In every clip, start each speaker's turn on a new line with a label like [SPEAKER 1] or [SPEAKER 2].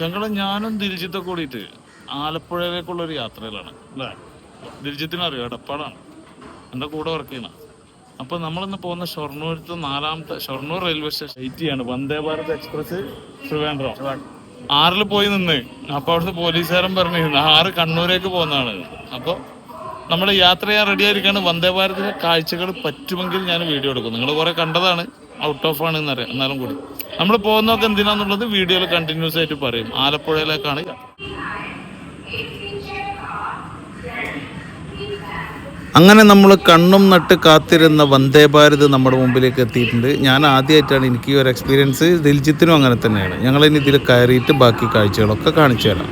[SPEAKER 1] ഞങ്ങൾ ഞാനും ദിൽജിത്തൊക്കെ കൂടിയിട്ട് ആലപ്പുഴയിലേക്കുള്ള ഒരു യാത്രയിലാണ് അല്ലേ? ദിൽജിത്തിനെ അറിയോ? എടപ്പാടാണ് എന്റെ കൂടെ വർക്ക് ചെയ്യണം. അപ്പൊ നമ്മളിന്ന് പോകുന്ന ഷൊർണൂരത്ത് നാലാമത്തെ ഷൊർണൂർ റെയിൽവേ സ്റ്റേഷൻ എയ്റ്റ് ആണ്. വന്ദേ ഭാരത് എക്സ്പ്രസ് ട്രിവാൻഡ്രം ആറിൽ പോയി നിന്ന്. അപ്പൊ അവിടുത്തെ പോലീസുകാരൻ പറഞ്ഞിരുന്നു ആറ് കണ്ണൂരേക്ക് പോകുന്നതാണ്. അപ്പൊ നമ്മൾ യാത്ര ചെയ്യാൻ റെഡി ആയിരിക്കാണ്. വന്ദേ ഭാരതിലെ കാഴ്ചകൾ പറ്റുമെങ്കിൽ ഞാൻ വീഡിയോ എടുക്കും. നിങ്ങൾ കുറെ കണ്ടതാണ്. ഔട്ട് ഓഫ് ആണ് എന്നറിയാം എന്നാലും കൂടി. നമ്മൾ പോകുന്നതൊക്കെ എന്തിനാന്നുള്ളത് വീഡിയോയിൽ കണ്ടിന്യൂസ് ആയിട്ട് പറയും. ആലപ്പുഴയിലേക്കാണ്
[SPEAKER 2] അങ്ങനെ നമ്മൾ കണ്ണും നട്ട് കാത്തിരുന്ന വന്ദേ ഭാരത് നമ്മുടെ മുമ്പിലേക്ക് എത്തിയിട്ടുണ്ട്. ഞാൻ ആദ്യമായിട്ടാണ് എനിക്ക് ഈ ഒരു എക്സ്പീരിയൻസ് ദിൽജിത്തിനും അങ്ങനെ തന്നെയാണ്. ഞങ്ങൾ ഇനി ഇതിൽ കയറിയിട്ട് ബാക്കി കാഴ്ചകളൊക്കെ കാണിച്ചു തരാം.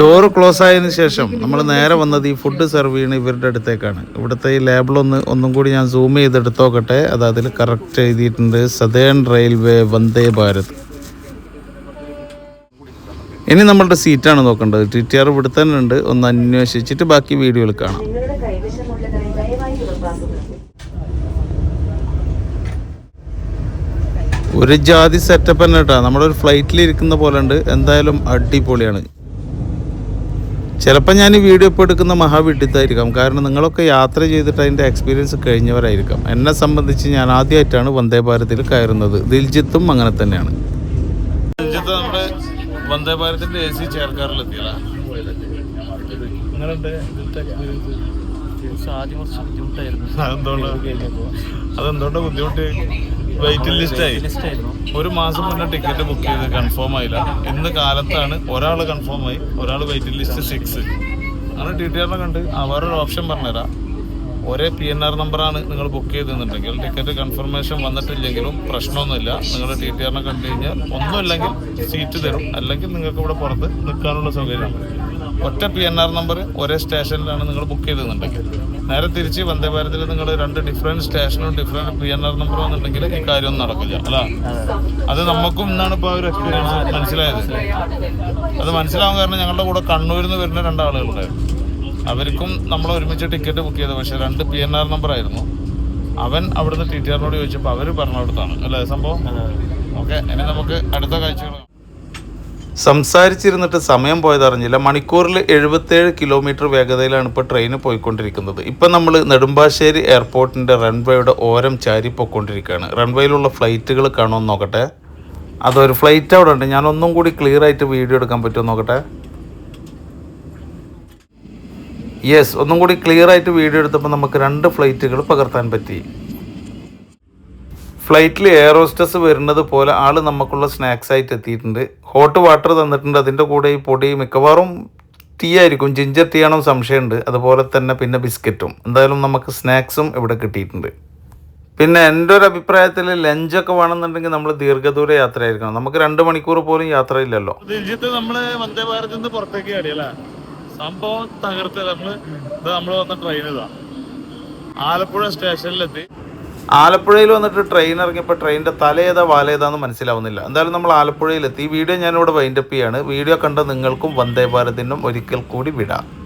[SPEAKER 2] ഡോറ് ക്ലോസ് ആയതിനു ശേഷം നമ്മൾ നേരെ വന്നത് ഈ ഫുഡ് സെർവ് ചെയ്യുന്ന ഇവരുടെ അടുത്തേക്കാണ്. ഇവിടുത്തെ ഈ ലേബിളൊന്ന് ഒന്നും കൂടി ഞാൻ സൂം ചെയ്തെടുത്തോക്കട്ടെ. അത് അതിൽ കറക്റ്റ് എഴുതിയിട്ടുണ്ട്. സദേൺ റെയിൽവേ വന്ദേ ഭാരത് ഇനി നമ്മളുടെ സീറ്റാണ് നോക്കേണ്ടത്. ടി ടി ആർ ഇവിടെ തന്നെ ഉണ്ട്. ഒന്ന് അന്വേഷിച്ചിട്ട് ബാക്കി വീഡിയോയിൽ കാണാം. ഒരു ജാതി സെറ്റപ്പ് തന്നെ കേട്ടോ. നമ്മളൊരു ഫ്ലൈറ്റിൽ ഇരിക്കുന്ന പോലെ ഉണ്ട്. എന്തായാലും അടിപൊളിയാണ്. ചിലപ്പോൾ ഞാൻ ഈ വീഡിയോ ഇപ്പോൾ എടുക്കുന്ന മഹാവിഡിത്തായിരിക്കാം കാരണം നിങ്ങളൊക്കെ യാത്ര ചെയ്തിട്ട് അതിന്റെ എക്സ്പീരിയൻസ് കഴിഞ്ഞവരായിരിക്കാം. എന്നെ സംബന്ധിച്ച് ഞാൻ ആദ്യമായിട്ടാണ് വന്ദേ ഭാരതിൽ കയറുന്നത്. ദിൽജിത്തും അങ്ങനെ തന്നെയാണ്.
[SPEAKER 1] ദിൽജിത്ത് നമ്മുടെ വന്ദേ ഭാരതിന്റെ എ സി ചേർക്കാറിലെത്തിയല്ല
[SPEAKER 3] ആദ്യം കുറച്ച് ബുദ്ധിമുട്ടായിരുന്നു.
[SPEAKER 1] അതെന്തുകൊണ്ടാ? അതെന്തുകൊണ്ടാ ബുദ്ധിമുട്ട്? വെയിറ്റിംഗ് ലിസ്റ്റ് ആയി. ഒരു മാസം മുന്നേ ടിക്കറ്റ് ബുക്ക് ചെയ്ത് കൺഫേം ആയില്ല. ഇന്ന് കാലത്താണ് ഒരാൾ കൺഫേം ആയി ഒരാൾ വെയിറ്റിംഗ് ലിസ്റ്റ് സിക്സ് അങ്ങനെ ടി ടി ആറിനെ കണ്ട് അവരൊരു ഓപ്ഷൻ പറഞ്ഞുതരാം. ഒരേ പി എൻ ആർ നമ്പറാണ് നിങ്ങൾ ബുക്ക് ചെയ്തെന്നുണ്ടെങ്കിൽ ടിക്കറ്റ് കൺഫർമേഷൻ വന്നിട്ടില്ലെങ്കിലും പ്രശ്നമൊന്നുമില്ല. നിങ്ങൾ ടി ടി ആറിനെ കണ്ടു കഴിഞ്ഞാൽ ഒന്നുമില്ലെങ്കിൽ സീറ്റ് തരും. അല്ലെങ്കിൽ നിങ്ങൾക്ക് ഇവിടെ പുറത്ത് നിൽക്കാനുള്ള സൗകര്യം ഒറ്റ പി എൻ ആർ നമ്പർ ഒരേ സ്റ്റേഷനിലാണ് നിങ്ങൾ ബുക്ക് ചെയ്തെന്നുണ്ടെങ്കിൽ നേരെ തിരിച്ച് വന്ദേ ഭാരതിൽ നിങ്ങൾ രണ്ട് ഡിഫറെന്റ് സ്റ്റേഷനും ഡിഫറെന്റ് പി എൻ ആർ നമ്പറും വന്നിട്ടുണ്ടെങ്കിൽ ഈ കാര്യമൊന്നും നടക്കില്ല അല്ല? അത് നമുക്കും ഇന്നാണ് ഇപ്പോൾ ആ ഒരു എക്സ്പീരിയൻസ് മനസ്സിലായത്. അത് മനസ്സിലാവാൻ കാരണം ഞങ്ങളുടെ കൂടെ കണ്ണൂരിൽ നിന്ന് വരുന്ന രണ്ടാളുകളുണ്ടായിരുന്നു. അവർക്കും നമ്മൾ ഒരുമിച്ച് ടിക്കറ്റ് ബുക്ക് ചെയ്തത് പക്ഷേ രണ്ട് പി എൻ ആർ നമ്പർ ആയിരുന്നു. അവൻ അവിടുന്ന് ടി ടി ആറിനോട് ചോദിച്ചപ്പോൾ അവർ പറഞ്ഞെടുത്താണ് അല്ലേ സംഭവം? ഓക്കെ ഇനി നമുക്ക് അടുത്ത കാഴ്ചകൾ.
[SPEAKER 2] സംസാരിച്ചിരുന്നിട്ട് സമയം പോയതറിഞ്ഞില്ല. മണിക്കൂറിൽ എഴുപത്തേഴ് കിലോമീറ്റർ വേഗതയിലാണ് ഇപ്പോൾ ട്രെയിൻ പോയിക്കൊണ്ടിരിക്കുന്നത്. ഇപ്പം നമ്മൾ നെടുമ്പാശ്ശേരി എയർപോർട്ടിന്റെ റൺവേയുടെ ഓരം ചാരി പോയിക്കൊണ്ടിരിക്കുകയാണ്. റൺവേയിലുള്ള ഫ്ലൈറ്റുകൾ കാണുമെന്ന് നോക്കട്ടെ. അതൊരു ഫ്ലൈറ്റ് അവിടെ ഉണ്ട്. ഞാനൊന്നും കൂടി ക്ലിയർ ആയിട്ട് വീഡിയോ എടുക്കാൻ പറ്റുമോ നോക്കട്ടെ. യെസ് ഒന്നും കൂടി ക്ലിയർ ആയിട്ട് വീഡിയോ എടുത്തപ്പോൾ നമുക്ക് രണ്ട് ഫ്ലൈറ്റുകൾ പകർത്താൻ പറ്റി. ഫ്ലൈറ്റിൽ എയർ ഹോസ്റ്റസ് വരുന്നത് പോലെ ആൾ നമുക്കുള്ള സ്നാക്സ് ആയിട്ട് എത്തിയിട്ടുണ്ട്. ഹോട്ട് വാട്ടർ തന്നിട്ടുണ്ട്. അതിന്റെ കൂടെ ഈ പൊടി മിക്കവാറും ടീ ആയിരിക്കും. ജിഞ്ചർ ടീ ആണോ സംശയമുണ്ട്. അതുപോലെ തന്നെ പിന്നെ ബിസ്ക്കറ്റും. എന്തായാലും നമുക്ക് സ്നാക്സും ഇവിടെ കിട്ടിയിട്ടുണ്ട്. പിന്നെ എന്റെ ഒരു അഭിപ്രായത്തിൽ ലഞ്ചൊക്കെ വേണമെന്നുണ്ടെങ്കിൽ നമ്മൾ ദീർഘദൂര യാത്ര ആയിരിക്കണം നമുക്ക് രണ്ട് മണിക്കൂർ പോലും യാത്രയില്ലല്ലോ
[SPEAKER 1] ഇല്ലല്ലോ. സംഭവം തകർത്ത് നമ്മൾ ഇത് നമ്മൾ വന്ന ട്രെയിൻ ഇതാ. ആലപ്പുഴ സ്റ്റേഷനിലെത്തി
[SPEAKER 2] ആലപ്പുഴയിൽ വന്നിട്ട് ട്രെയിൻ ഇറങ്ങിയപ്പോൾ ട്രെയിനിന്റെ തലേതാ വാലേതാന്ന് മനസ്സിലാവുന്നില്ല. എന്തായാലും നമ്മൾ ആലപ്പുഴയിലെത്തി. വീഡിയോ ഞാനിവിടെ വൈൻഡപ്പ് ചെയ്യാണ്. വീഡിയോ കണ്ട നിങ്ങൾക്കും വന്ദേ ഭാരതിനും ഒരിക്കൽ കൂടി വിടാം.